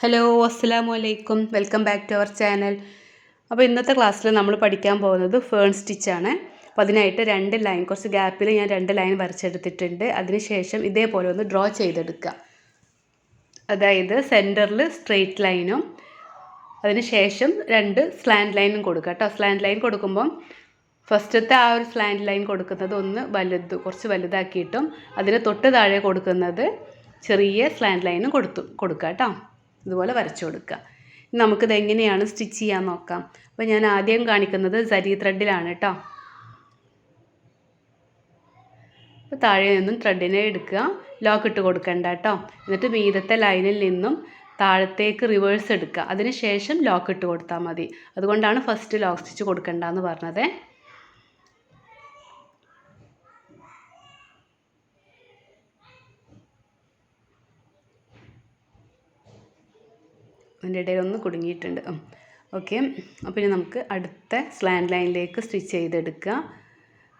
Hello അസ്സാം വലൈക്കും welcome back to our channel അപ്പോൾ ഇന്നത്തെ ക്ലാസ്സിൽ നമ്മൾ പഠിക്കാൻ പോകുന്നത് ഫേൺ സ്റ്റിച്ചാണ് അപ്പോൾ അതിനായിട്ട് രണ്ട് ലൈൻ കുറച്ച് ഗ്യാപ്പിൽ ഞാൻ രണ്ട് ലൈൻ വരച്ചെടുത്തിട്ടുണ്ട്. അതിനുശേഷം ഇതേപോലെ ഒന്ന് ഡ്രോ ചെയ്തെടുക്കുക. അതായത് സെന്ററിൽ സ്ട്രെയിറ്റ് ലൈനും അതിനുശേഷം രണ്ട് സ്ലാൻഡ് ലൈനും കൊടുക്കുക കേട്ടോ. സ്ലാൻഡ് ലൈൻ കൊടുക്കുമ്പം ഫസ്റ്റത്തെ ആ ഒരു സ്ലാൻഡ് ലൈൻ കൊടുക്കുന്നത് ഒന്ന് വലുത് കുറച്ച് വലുതാക്കിയിട്ടും അതിന് തൊട്ട് താഴെ കൊടുക്കുന്നത് ചെറിയ സ്ലാൻഡ് ലൈനും കൊടുത്തു കൊടുക്കുക കേട്ടോ. ഇതുപോലെ വരച്ചു കൊടുക്കുക. നമുക്കിത് എങ്ങനെയാണ് സ്റ്റിച്ച് ചെയ്യാൻ നോക്കാം. അപ്പോൾ ഞാൻ ആദ്യം കാണിക്കുന്നത് സരി ത്രെഡിലാണ് കേട്ടോ അപ്പോൾ താഴെ നിന്നും ത്രെഡിനെ എടുക്കുക. ലോക്ക് ഇട്ട് കൊടുക്കണ്ട കേട്ടോ എന്നിട്ട് മീതത്തെ ലൈനിൽ നിന്നും താഴത്തേക്ക് റിവേഴ്സ് എടുക്കുക. അതിന് ശേഷം ലോക്ക് ഇട്ട് കൊടുത്താൽ മതി. അതുകൊണ്ടാണ് ഫസ്റ്റ് ലോക്ക് സ്റ്റിച്ച് കൊടുക്കേണ്ടതെന്ന് പറഞ്ഞത്. അതിന്റെ ഇടയിൽ ഒന്ന് കുടുങ്ങിയിട്ടുണ്ട്. ഓക്കെ. അപ്പോൾ ഇനി നമുക്ക് അടുത്ത സ്ലാൻഡ് ലൈനിലേക്ക് സ്റ്റിച്ച് ചെയ്തെടുക്കുക.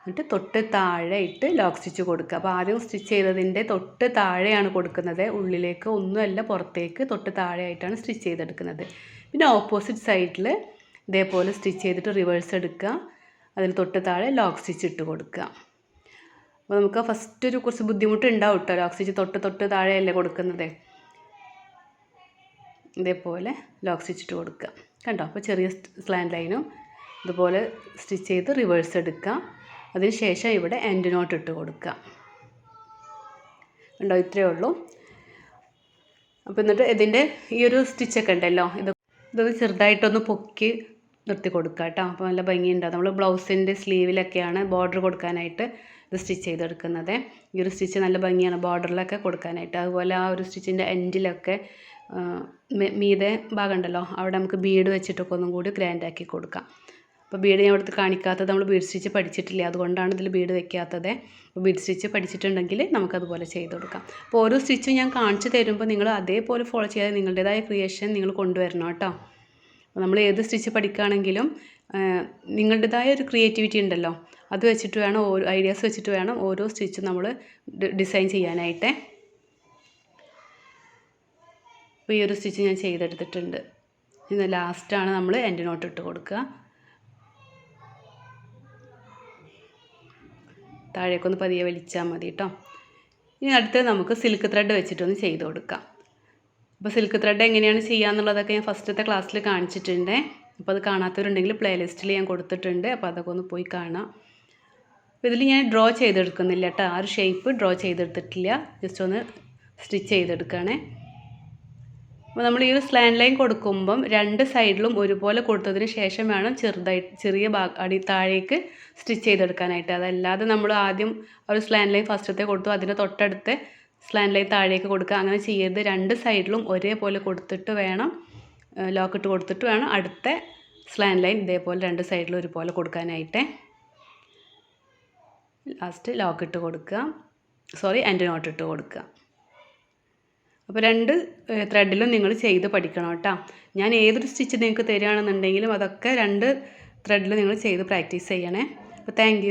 എന്നിട്ട് തൊട്ട് താഴെ ഇട്ട് ലോക്ക് സ്റ്റിച്ച് കൊടുക്കുക. അപ്പോൾ ആദ്യം സ്റ്റിച്ച് ചെയ്തതിന്റെ തൊട്ട് താഴെയാണ് കൊടുക്കുന്നത്. ഉള്ളിലേക്ക് ഒന്നുമല്ല പുറത്തേക്ക് തൊട്ട് താഴെയായിട്ടാണ് സ്റ്റിച്ച് ചെയ്തെടുക്കുന്നത്. പിന്നെ ഓപ്പോസിറ്റ് സൈഡിൽ ഇതേപോലെ സ്റ്റിച്ച് ചെയ്തിട്ട് റിവേഴ്സ് എടുക്കുക. അതിന് തൊട്ട് താഴെ ലോക്ക് സ്റ്റിച്ച് ഇട്ട് കൊടുക്കുക. അപ്പോൾ നമുക്ക് ഫസ്റ്റ് ഒരു കുറച്ച് ബുദ്ധിമുട്ട് ഉണ്ടാവും കേട്ടോ ലോക്ക് സ്റ്റിച്ച് തൊട്ട് തൊട്ട് താഴെയല്ലേ കൊടുക്കുന്നത്. ഇതേപോലെ ലോക്ക് സ്റ്റിച്ച് കൊടുക്കുക. കണ്ടോ? അപ്പോൾ ചെറിയ സ്ലാൻഡ് ലൈനും ഇതുപോലെ സ്റ്റിച്ച് ചെയ്ത് റിവേഴ്സ് എടുക്കുക അതിന് ശേഷം ഇവിടെ എൻഡ് നോട്ട് ഇട്ട് കൊടുക്കുക. കണ്ടോ? ഇത്രയേ ഉള്ളൂ. അപ്പോൾ എന്നിട്ട് ഇതിന്റെ ഈ ഒരു സ്റ്റിച്ചൊക്കെ ഉണ്ടല്ലോ ഇത് ഇതൊന്ന് ചെറുതായിട്ടൊന്ന് പൊക്കി നിർത്തി കൊടുക്കുക കേട്ടോ. അപ്പോൾ നല്ല ഭംഗിയുണ്ടാവും നമ്മൾ ബ്ലൗസിന്റെ സ്ലീവിലൊക്കെയാണ് ബോർഡർ കൊടുക്കാനായിട്ട് ഇത് സ്റ്റിച്ച് ചെയ്തെടുക്കുന്നത്. ഈ ഒരു സ്റ്റിച്ച് നല്ല ഭംഗിയാണ് ബോർഡറിലൊക്കെ കൊടുക്കാനായിട്ട്. അതുപോലെ ആ ഒരു സ്റ്റിച്ചിന്റെ എൻഡിലൊക്കെ മീതെ ഭാഗമുണ്ടല്ലോ. അവിടെ നമുക്ക് ബീഡ് വെച്ചിട്ടൊക്കെ ഒന്നും കൂടി ഗ്രാൻഡാക്കി കൊടുക്കാം. അപ്പോൾ ബീഡ് ഞാൻ ഇവിടുത്തെ കാണിക്കാത്തത് നമ്മൾ ബീഡ് സ്റ്റിച്ച് പഠിച്ചിട്ടില്ല. അതുകൊണ്ടാണ് ഇതിൽ ബീഡ് വെക്കാത്തത്. അപ്പോൾ ബീഡ് സ്റ്റിച്ച് പഠിച്ചിട്ടുണ്ടെങ്കിൽ നമുക്കതുപോലെ ചെയ്ത് കൊടുക്കാം. അപ്പോൾ ഓരോ സ്റ്റിച്ചും ഞാൻ കാണിച്ചു തരുമ്പോൾ നിങ്ങൾ അതേപോലെ ഫോളോ ചെയ്യാതെ നിങ്ങളുടേതായ ക്രിയേഷൻ നിങ്ങൾ കൊണ്ടുവരണം കേട്ടോ. നമ്മൾ ഏത് സ്റ്റിച്ച് പഠിക്കുകയാണെങ്കിലും നിങ്ങളുടേതായ ഒരു ക്രിയേറ്റിവിറ്റി ഉണ്ടല്ലോ. അത് വെച്ചിട്ട് വേണം ഓരോ ഐഡിയാസ് വെച്ചിട്ട് വേണം ഓരോ സ്റ്റിച്ചും നമ്മൾ ഡിസൈൻ ചെയ്യാനായിട്ട്. അപ്പോൾ ഈ ഒരു സ്റ്റിച്ച് ഞാൻ ചെയ്തെടുത്തിട്ടുണ്ട്. ഇന്ന് ലാസ്റ്റാണ് നമ്മൾ എന്റെ നോട്ട് ഇട്ട് കൊടുക്കുക. താഴേക്കൊന്ന് പതിയെ വലിച്ചാൽ മതി കേട്ടോ ഇനി അടുത്ത് നമുക്ക് സിൽക്ക് ത്രെഡ് വെച്ചിട്ടൊന്ന് ചെയ്ത് കൊടുക്കാം. അപ്പോൾ സിൽക്ക് ത്രെഡ് എങ്ങനെയാണ് ചെയ്യുക എന്നുള്ളതൊക്കെ ഞാൻ ഫസ്റ്റത്തെ ക്ലാസ്സിൽ കാണിച്ചിട്ടുണ്ട്. അപ്പോൾ അത് കാണാത്തവരുണ്ടെങ്കിൽ പ്ലേലിസ്റ്റിൽ ഞാൻ കൊടുത്തിട്ടുണ്ട്. അപ്പോൾ അതൊക്കെ ഒന്ന് പോയി കാണാം. അപ്പോൾ ഇതിൽ ഞാൻ ഡ്രോ ചെയ്തെടുക്കുന്നില്ല കേട്ടോ ആ ഒരു ഷേപ്പ് ഡ്രോ ചെയ്തെടുത്തിട്ടില്ല. ജസ്റ്റ് ഒന്ന് സ്റ്റിച്ച് ചെയ്തെടുക്കുകയാണേ. അപ്പോൾ നമ്മൾ ഈ ഒരു സ്ലാൻഡ് ലൈൻ കൊടുക്കുമ്പം രണ്ട് സൈഡിലും ഒരുപോലെ കൊടുത്തതിന് ശേഷം വേണം ചെറുതായി ചെറിയ ഭാഗ അടി താഴേക്ക് സ്റ്റിച്ച് ചെയ്തെടുക്കാനായിട്ട്. അതല്ലാതെ നമ്മൾ ആദ്യം ഒരു സ്ലാൻഡ് ലൈൻ ഫസ്റ്റത്തെ കൊടുത്തു അതിന്റെ തൊട്ടടുത്ത് സ്ലാൻഡ് ലൈൻ താഴേക്ക് കൊടുക്കുക അങ്ങനെ ചെയ്യരുത്. രണ്ട് സൈഡിലും ഒരേപോലെ കൊടുത്തിട്ട് വേണം ലോക്കിട്ട് കൊടുത്തിട്ട് വേണം അടുത്ത സ്ലാൻഡ് ലൈൻ ഇതേപോലെ രണ്ട് സൈഡിലും ഒരുപോലെ കൊടുക്കാനായിട്ട്. ലാസ്റ്റ് ലോക്കിട്ട് കൊടുക്കുക സോറി ആൻഡ് നോട്ട് ഇട്ട് കൊടുക്കുക അപ്പോൾ രണ്ട് ത്രെഡിലും നിങ്ങൾ ചെയ്ത് പഠിക്കണം കേട്ടോ. ഞാൻ ഏതൊരു സ്റ്റിച്ച് നിങ്ങൾക്ക് തരികയാണെന്നുണ്ടെങ്കിലും അതൊക്കെ രണ്ട് ത്രെഡിൽ നിങ്ങൾ ചെയ്ത് പ്രാക്ടീസ് ചെയ്യണേ. അപ്പോൾ താങ്ക്